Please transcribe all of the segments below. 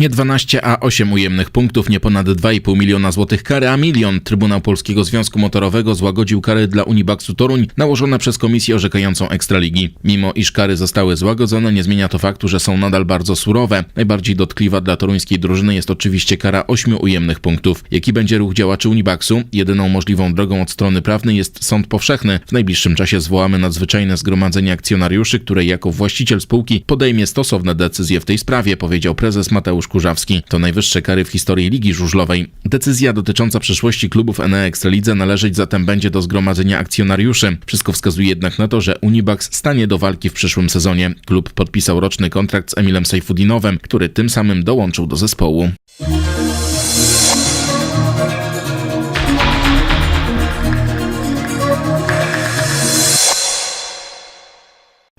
Nie 12, a 8 ujemnych punktów, nie ponad 2,5 miliona złotych kary, a milion. Trybunał Polskiego Związku Motorowego złagodził kary dla Unibaksu Toruń nałożone przez komisję orzekającą Ekstraligi. Mimo iż kary zostały złagodzone, nie zmienia to faktu, że są nadal bardzo surowe. Najbardziej dotkliwa dla toruńskiej drużyny jest oczywiście kara 8 ujemnych punktów. Jaki będzie ruch działaczy Unibaksu? Jedyną możliwą drogą od strony prawnej jest sąd powszechny. W najbliższym czasie zwołamy nadzwyczajne zgromadzenie akcjonariuszy, które jako właściciel spółki podejmie stosowne decyzje w tej sprawie, powiedział prezes Mateusz Kurzawski. To najwyższe kary w historii Ligi Żużlowej. Decyzja dotycząca przyszłości klubów NE Ekstralidze należeć zatem będzie do zgromadzenia akcjonariuszy. Wszystko wskazuje jednak na to, że Unibax stanie do walki w przyszłym sezonie. Klub podpisał roczny kontrakt z Emilem Sejfudinowem, który tym samym dołączył do zespołu.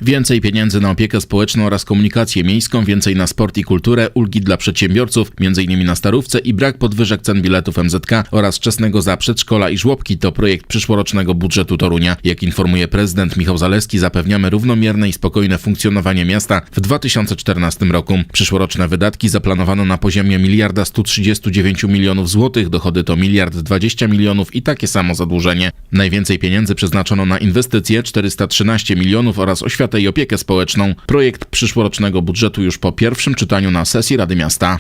Więcej pieniędzy na opiekę społeczną oraz komunikację miejską, więcej na sport i kulturę, ulgi dla przedsiębiorców, m.in. na starówce i brak podwyżek cen biletów MZK oraz wczesnego za przedszkola i żłobki to projekt przyszłorocznego budżetu Torunia. Jak informuje prezydent Michał Zaleski, zapewniamy równomierne i spokojne funkcjonowanie miasta w 2014 roku. Przyszłoroczne wydatki zaplanowano na poziomie miliarda 139 milionów złotych, dochody to miliard 20 milionów i takie samo zadłużenie. Najwięcej pieniędzy przeznaczono na inwestycje 413 milionów oraz oświatę i opiekę społeczną. Projekt przyszłorocznego budżetu już po pierwszym czytaniu na sesji Rady Miasta.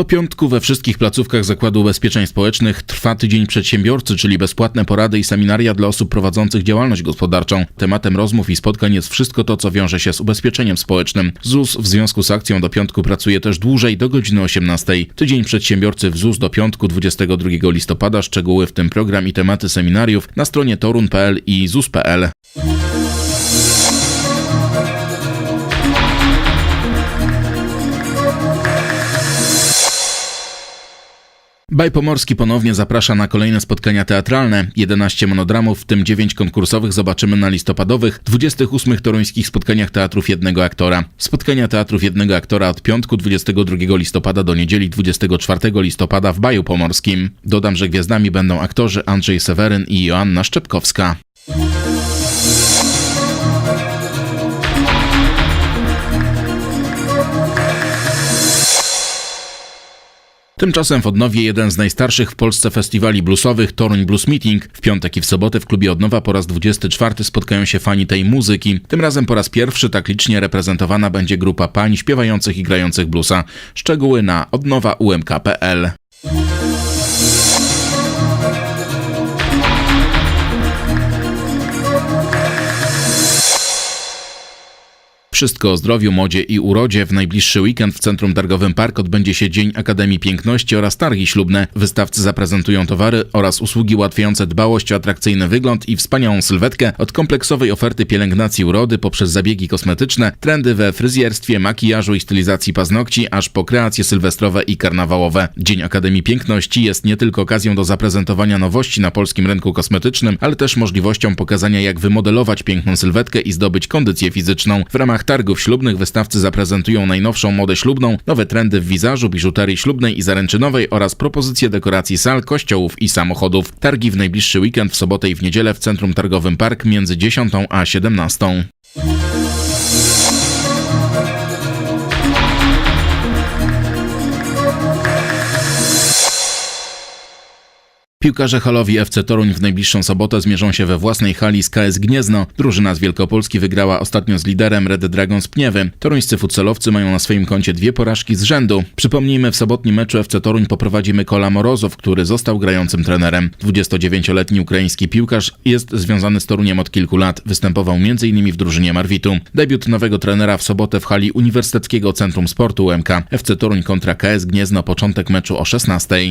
Do piątku we wszystkich placówkach Zakładu Ubezpieczeń Społecznych trwa tydzień przedsiębiorcy, czyli bezpłatne porady i seminaria dla osób prowadzących działalność gospodarczą. Tematem rozmów i spotkań jest wszystko to, co wiąże się z ubezpieczeniem społecznym. ZUS w związku z akcją do piątku pracuje też dłużej do godziny 18. Tydzień przedsiębiorcy w ZUS do piątku 22 listopada. Szczegóły w tym program i tematy seminariów na stronie torun.pl i zus.pl. Bajpomorski ponownie zaprasza na kolejne spotkania teatralne. 11 monodramów, w tym 9 konkursowych zobaczymy na listopadowych, 28 toruńskich spotkaniach teatrów jednego aktora. Spotkania teatrów jednego aktora od piątku 22 listopada do niedzieli 24 listopada w Baju Pomorskim. Dodam, że gwiazdami będą aktorzy Andrzej Seweryn i Joanna Szczepkowska. Tymczasem w Odnowie jeden z najstarszych w Polsce festiwali bluesowych Toruń Blues Meeting. W piątek i w sobotę w klubie Odnowa po raz 24 spotkają się fani tej muzyki. Tym razem po raz pierwszy tak licznie reprezentowana będzie grupa pań śpiewających i grających bluesa. Szczegóły na odnowaumk.pl. Wszystko o zdrowiu, modzie i urodzie. W najbliższy weekend w Centrum Targowym Park odbędzie się Dzień Akademii Piękności oraz targi ślubne. Wystawcy zaprezentują towary oraz usługi ułatwiające dbałość o atrakcyjny wygląd i wspaniałą sylwetkę od kompleksowej oferty pielęgnacji urody poprzez zabiegi kosmetyczne, trendy we fryzjerstwie, makijażu i stylizacji paznokci, aż po kreacje sylwestrowe i karnawałowe. Dzień Akademii Piękności jest nie tylko okazją do zaprezentowania nowości na polskim rynku kosmetycznym, ale też możliwością pokazania jak wymodelować piękną sylwetkę i zdobyć kondycję fizyczną. W ramach targów ślubnych wystawcy zaprezentują najnowszą modę ślubną, nowe trendy w wizażu, biżuterii ślubnej i zaręczynowej oraz propozycje dekoracji sal, kościołów i samochodów. Targi w najbliższy weekend w sobotę i w niedzielę w Centrum Targowym Park między 10 a 17. Piłkarze halowi FC Toruń w najbliższą sobotę zmierzą się we własnej hali z KS Gniezno. Drużyna z Wielkopolski wygrała ostatnio z liderem Red Dragons Pniewy. Toruńscy futsalowcy mają na swoim koncie dwie porażki z rzędu. Przypomnijmy, w sobotnim meczu FC Toruń poprowadzi Mykola Morozow, który został grającym trenerem. 29-letni ukraiński piłkarz jest związany z Toruniem od kilku lat. Występował m.in. w drużynie Marwitu. Debiut nowego trenera w sobotę w hali Uniwersyteckiego Centrum Sportu UMK. FC Toruń kontra KS Gniezno, początek meczu o 16.